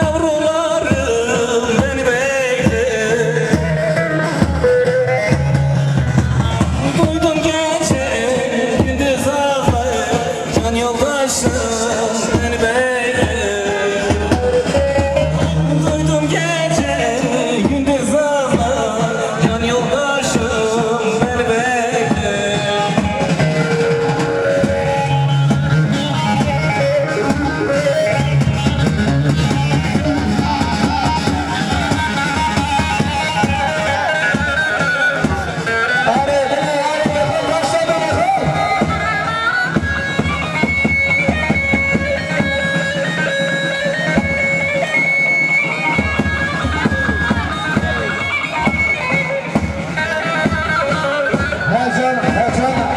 я в. Erkan.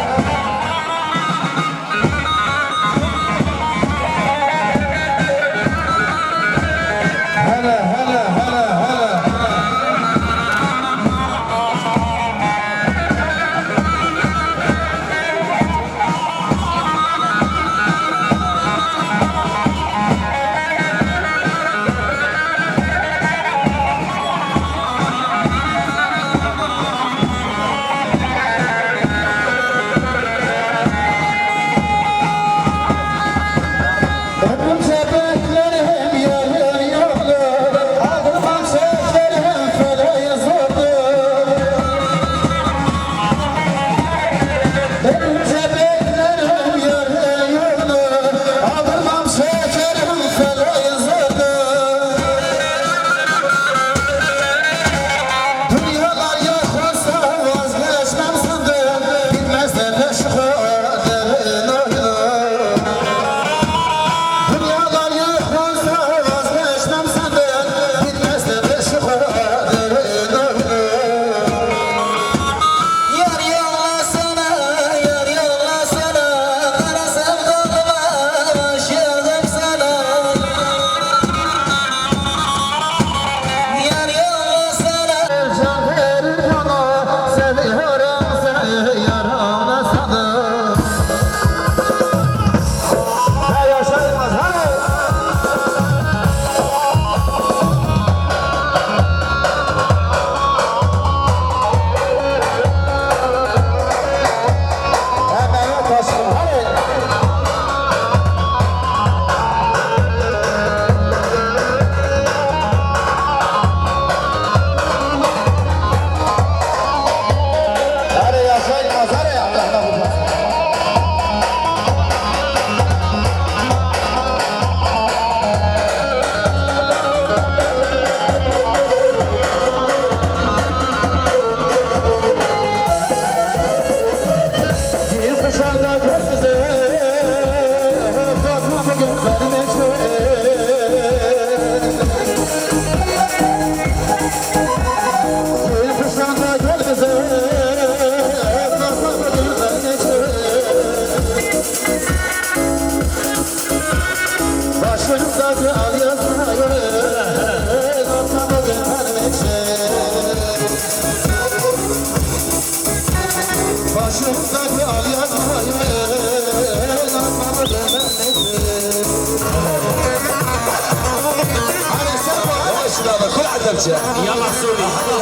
Yalan.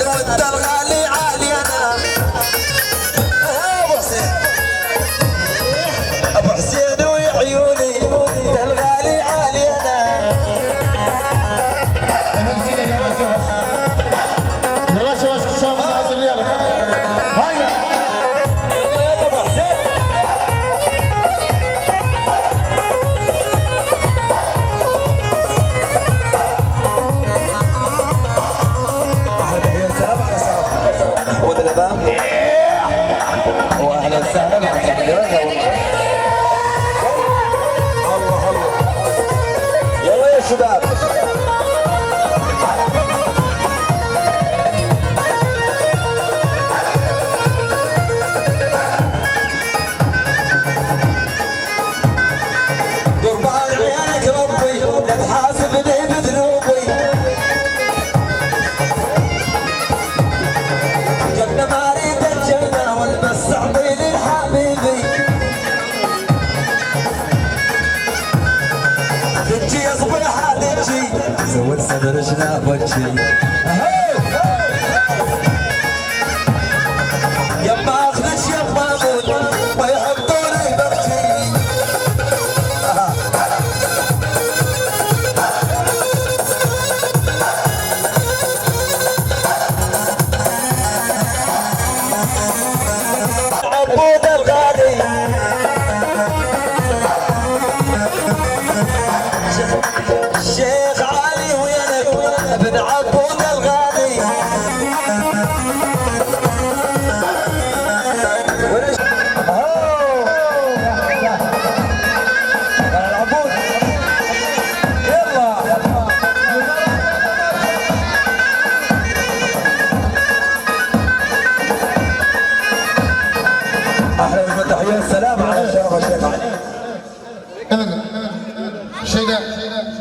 దళితాలు గాలి Darışına bakçı. Aha!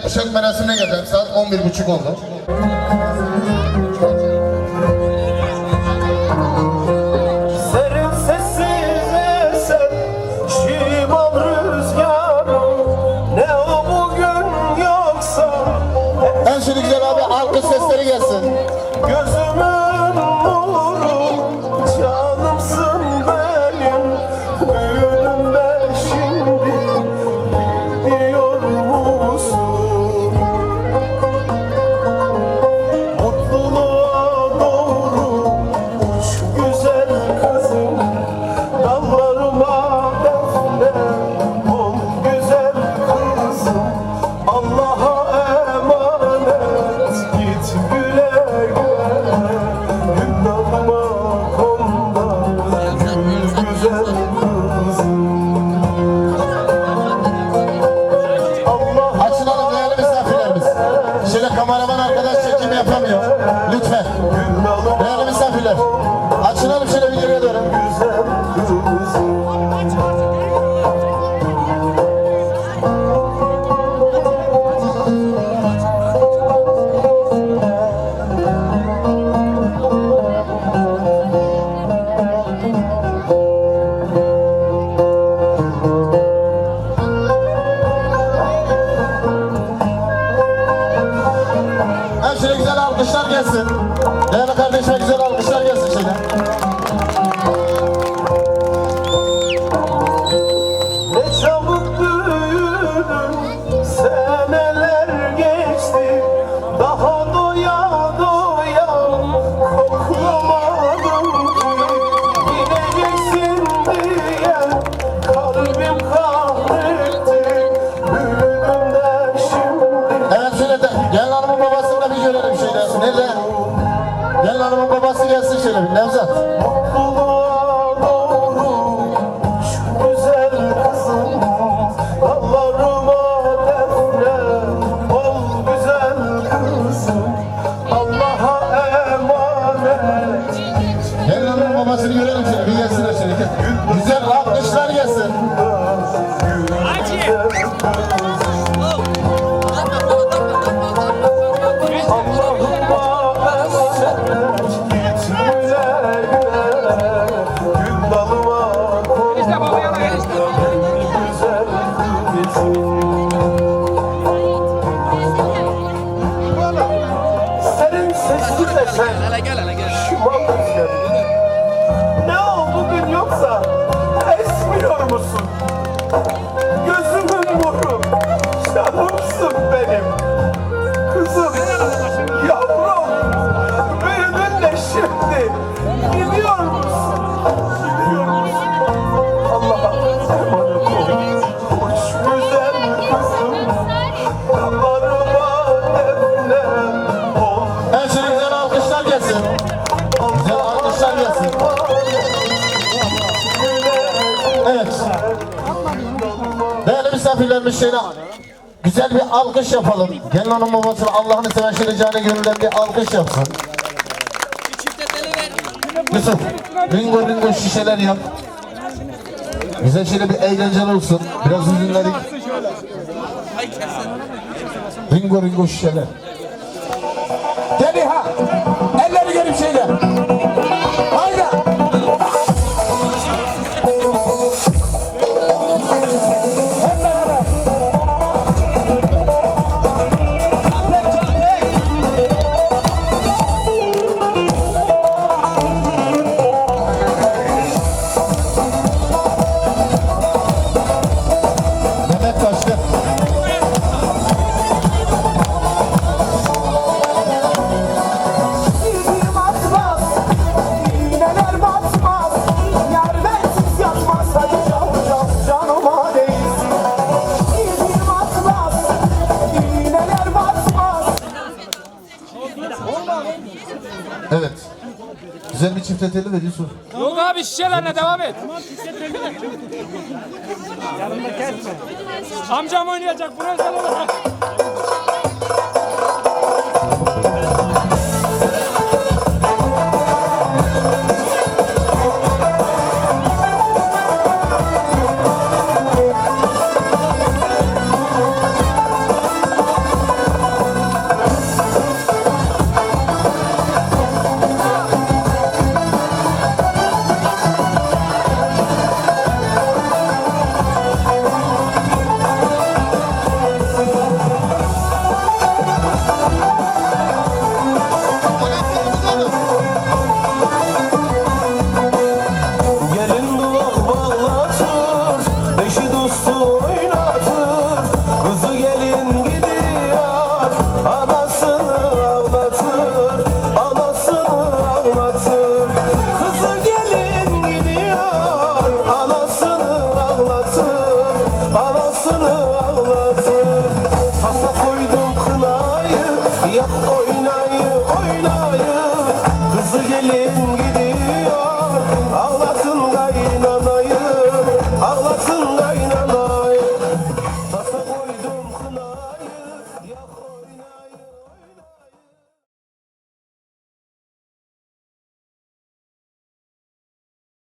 sökmeresine geldim. Saat 11.30 oldu. Oh, sen. Şuman rüzgarı Ne oldu gün yoksa? Esmiyor musun? Gözümün nuru Canımsın şöyle güzel bir alkış yapalım. Gelin hanım babasına Allah'ını seven şöyle canı gönülden bir alkış yapsın. Yusuf, ringo ringo şişeler yap. Güzel şöyle bir eğlenceli olsun. Biraz üzünledik. Ringo ringo şişeler. Gel ha. Elleri gelip şeyler. Haydi. Hep Güzel bir çifteteli ver Yusuf. Yok abi şişelerine devam et. Amcam oynayacak buraya sen olarak.